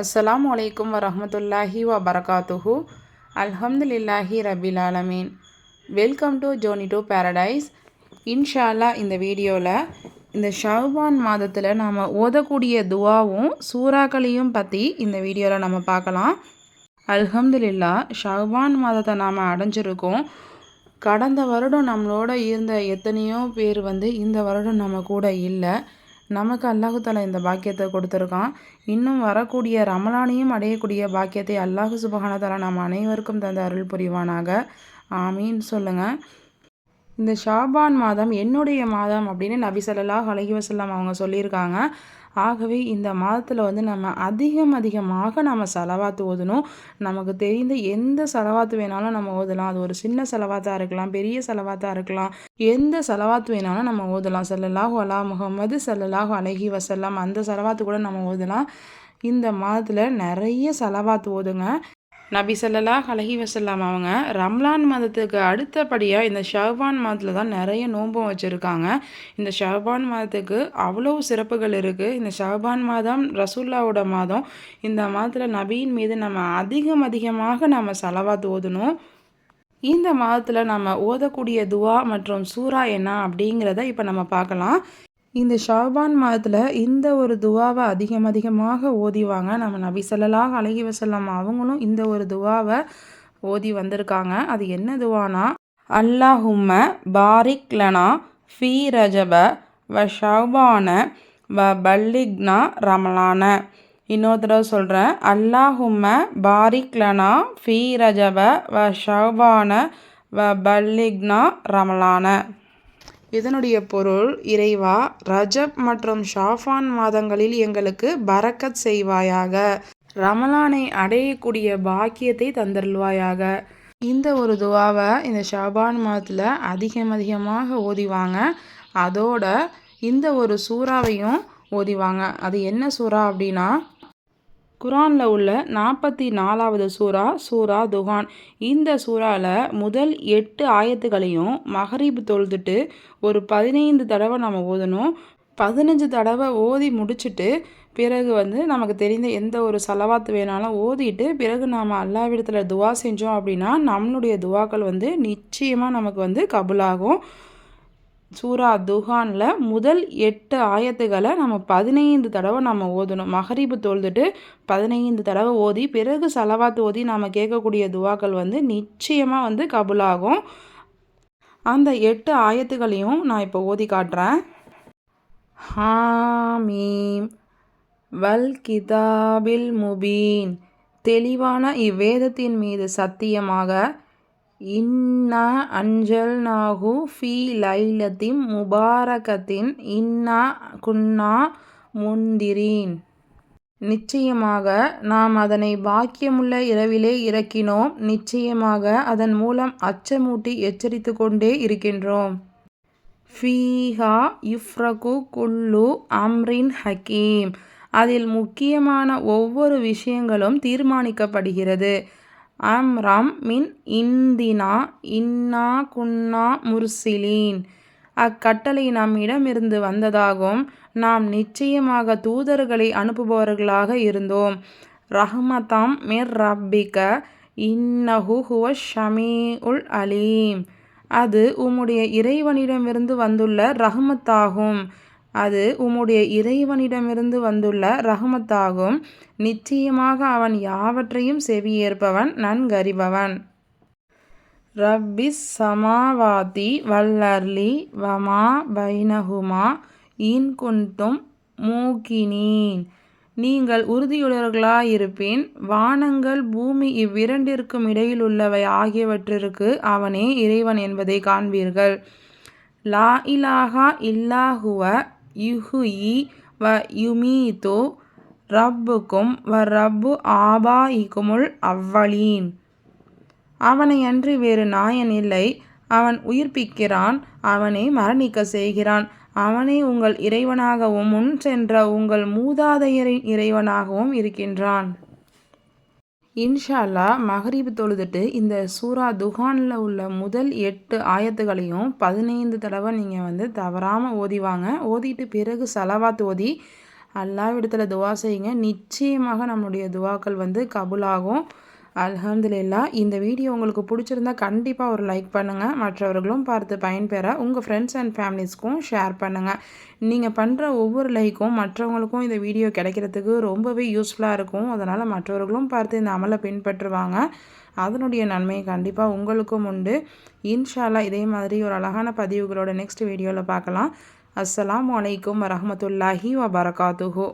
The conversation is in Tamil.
அஸ்லாம் வலைக்கம் வரமத்துல்லாஹி வபரகாத்துஹு பரகாத்துஹு அல்ஹம்துலில்லாஹி ரபில் ஆலமீன் welcome to journey to paradise இன்ஷால்லா இந்த வீடியோவில் இந்த ஷவ்பான் மாதத்தில் நாம் ஓதக்கூடிய துவாவும் சூறாக்களையும் பற்றி இந்த வீடியோவில் நம்ம பார்க்கலாம். அல்ஹம்துலில்லா ஷவ்பான் மாதத்தை நாம் அடைஞ்சிருக்கோம். கடந்த வருடம் நம்மளோட இருந்த எத்தனையோ பேர் வந்து இந்த வருடம் நம்ம கூட இல்லை. நமக்கு அல்லாஹு இந்த பாக்கியத்தை கொடுத்துருக்கான். இன்னும் வரக்கூடிய ரமலானையும் அடையக்கூடிய பாக்கியத்தை அல்லாஹு சுஹஹான தலா நம் அனைவருக்கும் தந்த அருள் புரிவானாக ஆமீன். சொல்லுங்கள் இந்த ஷாபான் மாதம் என்னுடைய மாதம் அப்படின்னு நபி சல்லாஹ் அலஹி வசல்லாம் அவங்க சொல்லியிருக்காங்க. ஆகவே இந்த மாதத்தில் வந்து நம்ம அதிகம் அதிகமாக நம்ம செலவாத்து ஓதணும். நமக்கு தெரிந்த எந்த செலவாத்து வேணாலும் நம்ம ஓதலாம். அது ஒரு சின்ன செலவாத்தாக இருக்கலாம் பெரிய செலவாத்தாக இருக்கலாம். எந்த செலவாத்து வேணாலும் நம்ம ஓதலாம். செல்லலாஹு அலா முகமது செல்லலாஹு அலஹி வசல்லாம் அந்த செலவாத்து கூட நம்ம ஓதலாம். இந்த மாதத்தில் நிறைய செலவாத்து ஓதுங்க. நபி சல்லா அலஹி வசல்லாம் அவங்க ரம்லான் மாதத்துக்கு அடுத்தபடியாக இந்த ஷவ்பான் மாதத்தில் தான் நிறைய நோன்பும் வச்சுருக்காங்க. இந்த ஷவ்பான் மாதத்துக்கு அவ்வளோ சிறப்புகள் இருக்குது இந்த ஷஹ்பான் மாதம் ரசூல்லாவோட மாதம். இந்த மாதத்தில் நபியின் மீது நம்ம அதிகம் அதிகமாக நம்ம செலவாக ஓதணும். இந்த மாதத்தில் நம்ம ஓதக்கூடிய துவா மற்றும் சூறா என்ன அப்படிங்கிறத இப்போ நம்ம பார்க்கலாம். இந்த ஷாபான் மாதத்தில் இந்த ஒரு துவாவை அதிகம் அதிகமாக ஓதிவாங்க நம்ம நபி சொல்லலாக அழகி வசல்லாம் அவங்களும் இந்த ஒரு துவாவை ஓதி வந்திருக்காங்க. அது என்ன துவானா? அல்லாஹும்ம பாரிக் லனா ஃபீ ரஜப வ ஷாபான வ பல்லிக்னா ரமலான. இன்னொரு தடவை சொல்கிறேன் அல்லாஹும்ம பாரிக் லனா ஃபீ ரஜப வ ஷாபான வ பல்லிக்னா ரமலான. இதனுடைய பொருள் இறைவா ரஜப் மற்றும் ஷாஃபான் மாதங்களில் எங்களுக்கு பரக்கத் செய்வாயாக. ரமலானை அடையக்கூடிய பாக்கியத்தை தந்தருள்வாயாக. இந்த ஒரு துவாவை இந்த ஷாபான் மாதத்தில் அதிகம் அதிகமாக ஓதிவாங்க. அதோட இந்த ஒரு சூறாவையும் ஓதிவாங்க. அது என்ன சூறா அப்படின்னா குரானில் உள்ள நாற்பத்தி நாலாவது சூறா சூரா துகான் இந்த சூறாவில் முதல் எட்டு ஆயத்துகளையும் மஹரீப் தொழுதுட்டு ஒரு பதினைந்து தடவை நம்ம ஓதணும். பதினஞ்சு தடவை ஓதி முடிச்சுட்டு பிறகு வந்து நமக்கு தெரிந்த எந்த ஒரு செலவாத்து வேணாலும் ஓதிட்டு பிறகு நாம் அல்லாவிடத்தில் துவா செஞ்சோம் அப்படின்னா நம்மளுடைய துவாக்கள் வந்து நிச்சயமாக நமக்கு வந்து கபுலாகும். சூரா துஹானில் முதல் எட்டு ஆயத்துகளை நம்ம பதினைந்து தடவை நம்ம ஓதணும். மகரீபு தொழுதுட்டு பதினைந்து தடவை ஓதி பிறகு செலவாத்து ஓதி நாம் கேட்கக்கூடிய துவாக்கள் வந்து நிச்சயமாக வந்து கபுலாகும். அந்த எட்டு ஆயத்துகளையும் நான் இப்போ ஓதி காட்டுறேன். ஹாமீம் வல் கிதாபில் முபீன். தெளிவான இவ்வேதத்தின் மீது சத்தியமாக இன்னா அஞ்சல் நாகு ஃபி லைலத்தின் முபாரகத்தின் இன்னா குன்னா முந்திரீன். நிச்சயமாக நாம் அதனை பாக்கியமுள்ள இரவிலே இறக்கினோம். நிச்சயமாக அதன் மூலம் அச்சமூட்டி எச்சரித்து கொண்டே இருக்கின்றோம். ஃபீஹா இஃப்ரகு குல்லு அம்ரின் ஹக்கீம் அதில் முக்கியமான ஒவ்வொரு விஷயங்களும் தீர்மானிக்கப்படுகிறது. அம்ரம் மின் இந்தினா இன்னா குன்னா முர்சிலீன். அக்கட்டளை நம்மிடமிருந்து வந்ததாகும். நாம் நிச்சயமாக தூதர்களை அனுப்புபவர்களாக இருந்தோம். ரஹ்மதாம் மிர் ரப்பிக இன்னஹு ஹுவ ஷமீ உல் அலீம். அது உம்முடைய இறைவனிடமிருந்து வந்துள்ள ரஹ்மத்தாகும். அது உம்முடைய இறைவனிடமிருந்து வந்துள்ள ரஹமத்தாகும். நிச்சயமாக அவன் யாவற்றையும் செவியேற்பவன் நன்கறிபவன். ரப்பிஸ் சமாவாதி வல்லர்லி வமா பைனஹுமா இன் குன்தும் மூக்கினீன். நீங்கள் உறுதியுள்ளவர்களாயிருப்பின் வானங்கள் பூமி இவ்விரண்டிற்கும் இடையில் உள்ளவை ஆகியவற்றிற்கு அவனே இறைவன் என்பதை காண்பீர்கள். லா இலாஹா இல்லாஹுவ யுஹுயி வ யுமீது ரப்புக்கும் வ ரப்பு ஆபாயிக்குமுல் அவ்வளீன். அவனை அன்றி வேறு நாயன் இல்லை. அவன் உயிர்ப்பிக்கிறான். அவனை மரணிக்க செய்கிறான். அவனே உங்கள் இறைவனாகவும் முன் சென்ற உங்கள் மூதாதையரின் இறைவனாகவும் இருக்கின்றான். இன்ஷால்லா மஹரீப் தொழுதுட்டு இந்த சூரா துஹானில் உள்ள முதல் எட்டு ஆயத்துகளையும் பதினைந்து தடவை நீங்கள் வந்து தவறாமல் ஓதிவாங்க. ஓதிட்டு பிறகு சலவாத் ஓதி அல்லாவிடத்தில் துவா செய்யுங்க. நிச்சயமாக நம்மளுடைய துவாக்கள் வந்து கபுலாகும். அல்ஹம்துலில்லா இந்த வீடியோ உங்களுக்கு பிடிச்சிருந்தா கண்டிப்பாக ஒரு லைக் பண்ணுங்கள் மற்றவர்களும் பார்த்து பயன்பெற உங்கள் ஃப்ரெண்ட்ஸ் அண்ட் ஃபேமிலிஸ்க்கும் ஷேர் பண்ணுங்கள் நீங்கள் பண்ணுற ஒவ்வொரு லைக்கும் மற்றவங்களுக்கும் இந்த வீடியோ கிடைக்கிறதுக்கு ரொம்பவே யூஸ்ஃபுல்லாக இருக்கும். அதனால் மற்றவர்களும் பார்த்து இந்த அமலை பின்பற்றுவாங்க. அதனுடைய நன்மை கண்டிப்பாக உங்களுக்கும் உண்டு. இன்ஷால்லா இதே மாதிரி ஒரு அழகான பதிவுகளோட நெக்ஸ்ட் வீடியோவில் பார்க்கலாம். அஸ்லாம் வலைக்கம் வரமத்துல்லாஹி வபரகாத்துஹோ.